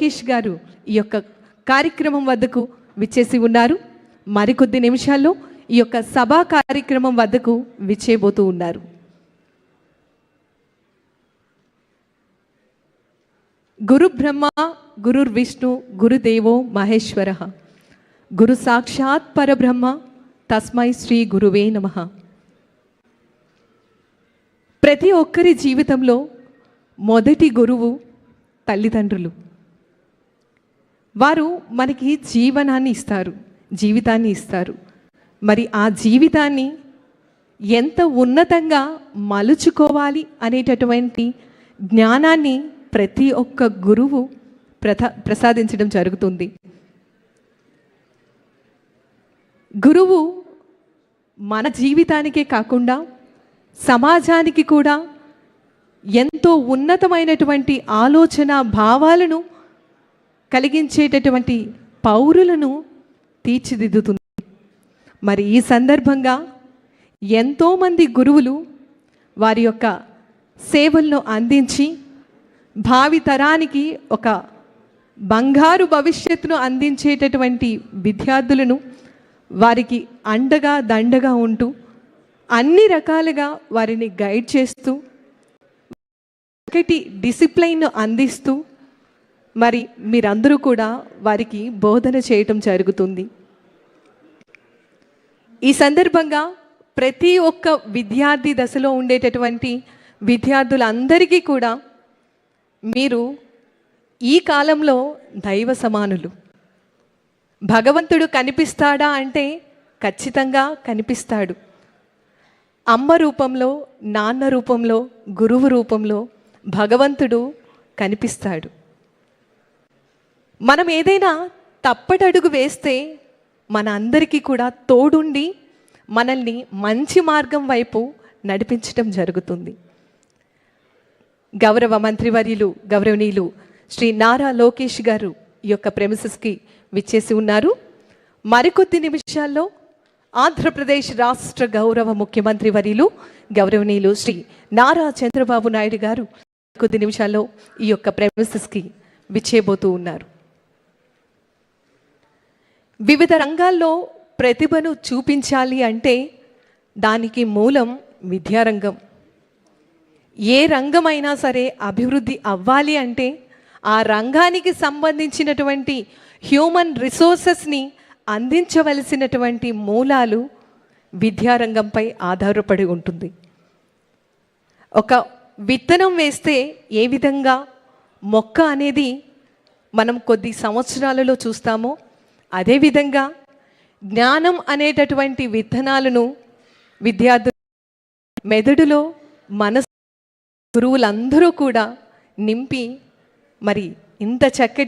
లోకేష్ గారు ఈ యొక్క కార్యక్రమం వద్దకు విచ్చేసి ఉన్నారు. మరికొద్ది నిమిషాల్లో ఈ యొక్క సభా కార్యక్రమం వద్దకు విచ్చేయబోతూ ఉన్నారు. గురు బ్రహ్మ గురుర్ విష్ణు గురుదేవో మహేశ్వర. గురు సాక్షాత్ పరబ్రహ్మ తస్మై శ్రీ గురువే నమ. ప్రతి ఒక్కరి జీవితంలో మొదటి గురువు తల్లిదండ్రులు. వారు మనకి జీవనాన్ని ఇస్తారు జీవితాన్ని ఇస్తారు. మరి ఆ జీవితాన్ని ఎంత ఉన్నతంగా మలుచుకోవాలి అనేటటువంటి జ్ఞానాన్ని ప్రతి ఒక్క గురువు ప్రథ ప్రసాదించడం జరుగుతుంది. గురువు మన జీవితానికే కాకుండా సమాజానికి కూడా ఎంతో ఉన్నతమైనటువంటి ఆలోచన భావాలను కలిగించేటటువంటి పౌరులను తీర్చిదిద్దుతుంది. మరి ఈ సందర్భంగా ఎంతోమంది గురువులు వారి యొక్క సేవలను అందించి భావితరానికి ఒక బంగారు భవిష్యత్తును అందించేటటువంటి విద్యార్థులను వారికి అండగా దండగా ఉంటూ అన్ని రకాలుగా వారిని గైడ్ చేస్తూ ఒకటి డిసిప్లైన్ను అందిస్తూ మరి మీరందరూ కూడా వారికి బోధన చేయటం జరుగుతుంది. ఈ సందర్భంగా ప్రతి ఒక్క విద్యార్థి దశలో ఉండేటటువంటి విద్యార్థులందరికీ కూడా మీరు ఈ కాలంలో దైవ సమానులు. భగవంతుడు కనిపిస్తాడా అంటే ఖచ్చితంగా కనిపిస్తాడు. అమ్మ రూపంలో నాన్న రూపంలో గురువు రూపంలో భగవంతుడు కనిపిస్తాడు. మనం ఏదైనా తప్పటడుగు వేస్తే మన అందరికీ కూడా తోడుండి మనల్ని మంచి మార్గం వైపు నడిపించటం జరుగుతుంది. గౌరవ మంత్రివర్యులు గౌరవనీయులు శ్రీ నారా లోకేష్ గారు ఈ యొక్క ప్రెమిసెస్కి విచ్చేసి ఉన్నారు. మరికొద్ది నిమిషాల్లో ఆంధ్రప్రదేశ్ రాష్ట్ర గౌరవ ముఖ్యమంత్రి వర్యులు గౌరవనీయులు శ్రీ నారా చంద్రబాబు నాయుడు గారు కొద్ది నిమిషాల్లో ఈ యొక్క ప్రెమిసెస్కి విచ్చేయబోతూ ఉన్నారు. వివిధ రంగాల్లో ప్రతిభను చూపించాలి అంటే దానికి మూలం విద్యారంగం. ఏ రంగమైనా సరే అభివృద్ధి అవ్వాలి అంటే ఆ రంగానికి సంబంధించినటువంటి హ్యూమన్ రిసోర్సెస్ని అందించవలసినటువంటి మూలాలు విద్యారంగంపై ఆధారపడి ఉంటుంది. ఒక విత్తనం వేస్తే ఏ విధంగా మొక్క అనేది మనం కొద్ది సంవత్సరాలలో చూస్తామో అదేవిధంగా జ్ఞానం అనేటటువంటి విత్తనాలను విద్యార్థులు మెదడులో మనసు గురువులందరూ కూడా నింపి మరి ఇంత చక్కటి